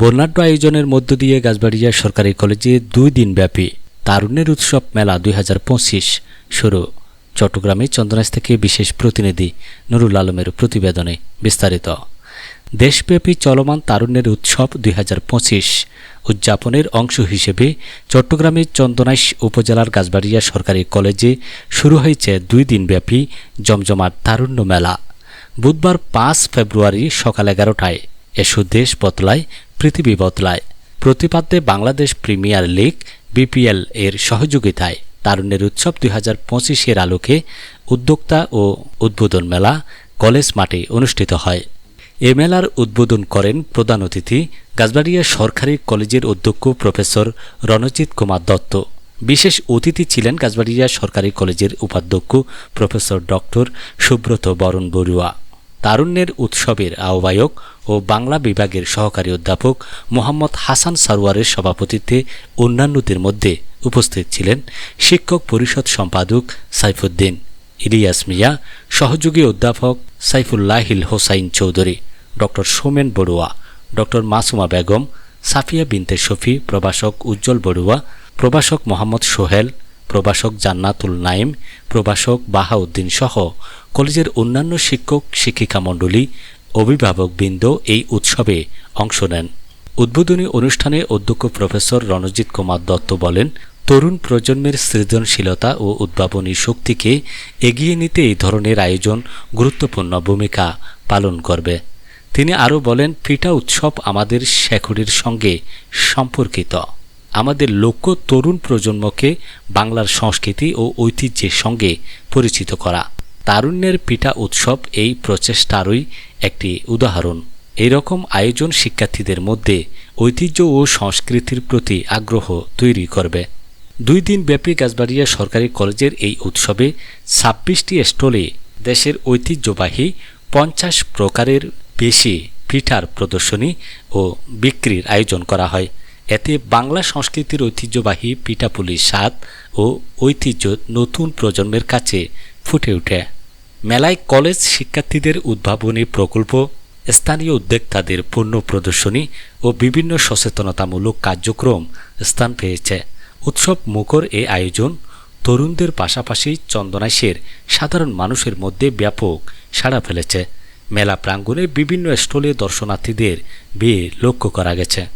বর্ণাঢ্য আয়োজনের মধ্য দিয়ে গাছবাড়িয়া সরকারি কলেজে দুই দিনব্যাপী তারুণ্যের উৎসব মেলা দুই হাজার পঁচিশ শুরু। চট্টগ্রামে চন্দনাইশ থেকে বিশেষ প্রতিনিধি নুরুল আলমের প্রতিবেদনে বিস্তারিত। দেশব্যাপী চলমান তারুণ্যের উৎসব দুই হাজার পঁচিশ উদযাপনের অংশ হিসেবে চট্টগ্রামের চন্দনাইশ উপজেলার গাছবাড়িয়া সরকারি কলেজে শুরু হয়েছে দুই দিনব্যাপী জমজমাট তারুণ্য মেলা। বুধবার পাঁচ ফেব্রুয়ারি সকাল এগারোটায় এসো দেশ বদলায়, পৃথিবী বদলায়। প্রতিপাদ্যে বাংলাদেশ প্রিমিয়ার লিগ, বিপিএল এর সহযোগিতায় তারুণ্যের উৎসব দুই হাজার পঁচিশের আলোকে উদ্যোক্তা ও উদ্বোধন মেলা কলেজ মাঠে অনুষ্ঠিত হয়। এ মেলার উদ্বোধন করেন প্রধান অতিথি গাছবাড়িয়া সরকারি কলেজের অধ্যক্ষ প্রফেসর রণজিৎ কুমার দত্ত। বিশেষ অতিথি ছিলেন গাছবাড়িয়া সরকারি কলেজের উপাধ্যক্ষ প্রফেসর ডক্টর সুব্রত বরণ বড়ুয়া। তারুণ্যের উৎসবের আহ্বায়ক ও বাংলা বিভাগের সহকারী অধ্যাপক মোহাম্মদ হাসান সারোয়ারের সভাপতিত্বে অন্যান্যদের মধ্যে উপস্থিত ছিলেন শিক্ষক পরিষদ সম্পাদক সাইফুদ্দিন, ইলিয়াস মিয়া, সহযোগী অধ্যাপক সাইফুল্লাহিল হোসাইন চৌধুরী, ডক্টর সোমেন বড়ুয়া, ডক্টর মাসুমা বেগম, সাফিয়া বিনতে শফি, প্রভাষক উজ্জ্বল বড়ুয়া, প্রভাষক মোহাম্মদ সোহেল প্রভাষক জান্নাতুল নাইম প্রভাষক বাহাউদ্দিন সহ কলেজের অন্যান্য শিক্ষক, শিক্ষিকা মণ্ডলী অভিভাবকবৃন্দ এই উৎসবে অংশ নেন। উদ্বোধনী অনুষ্ঠানে অধ্যক্ষ প্রফেসর রণজিৎ কুমার দত্ত বলেন, তরুণ প্রজন্মের সৃজনশীলতা ও উদ্ভাবনী শক্তিকে এগিয়ে নিতে এই ধরনের আয়োজন গুরুত্বপূর্ণ ভূমিকা পালন করবে। তিনি আরও বলেন, ফিটা উৎসব আমাদের শেখরের সঙ্গে সম্পর্কিত। আমাদের লক্ষ্য তরুণ প্রজন্মকে বাংলার সংস্কৃতি ও ঐতিহ্যের সঙ্গে পরিচিত করা। তারুণ্যের পিঠা উৎসব এই প্রচেষ্টারই একটি উদাহরণ। এই রকম আয়োজন শিক্ষার্থীদের মধ্যে ঐতিহ্য ও সংস্কৃতির প্রতি আগ্রহ তৈরি করবে। দুই দিন ব্যাপী গাছবাড়িয়া সরকারি কলেজের এই উৎসবে ছাব্বিশটি স্টলে দেশের ঐতিহ্যবাহী পঞ্চাশ প্রকারের বেশি পিঠার প্রদর্শনী ও বিক্রির আয়োজন করা হয়। এতে বাংলা সংস্কৃতির ঐতিহ্যবাহী পিঠাপুলির স্বাদ ও ঐতিহ্য নতুন প্রজন্মের কাছে ফুটে ওঠে। মেলায় কলেজ শিক্ষার্থীদের উদ্ভাবনী প্রকল্প, স্থানীয় উদ্যোক্তাদের পণ্য প্রদর্শনী ও বিভিন্ন সচেতনতামূলক কার্যক্রম স্থান পেয়েছে। উৎসব মুখর এ আয়োজন তরুণদের পাশাপাশি চন্দনাইশের সাধারণ মানুষের মধ্যে ব্যাপক সাড়া ফেলেছে। মেলা প্রাঙ্গণে বিভিন্ন স্টলে দর্শনার্থীদের ভিড় লক্ষ্য করা গেছে।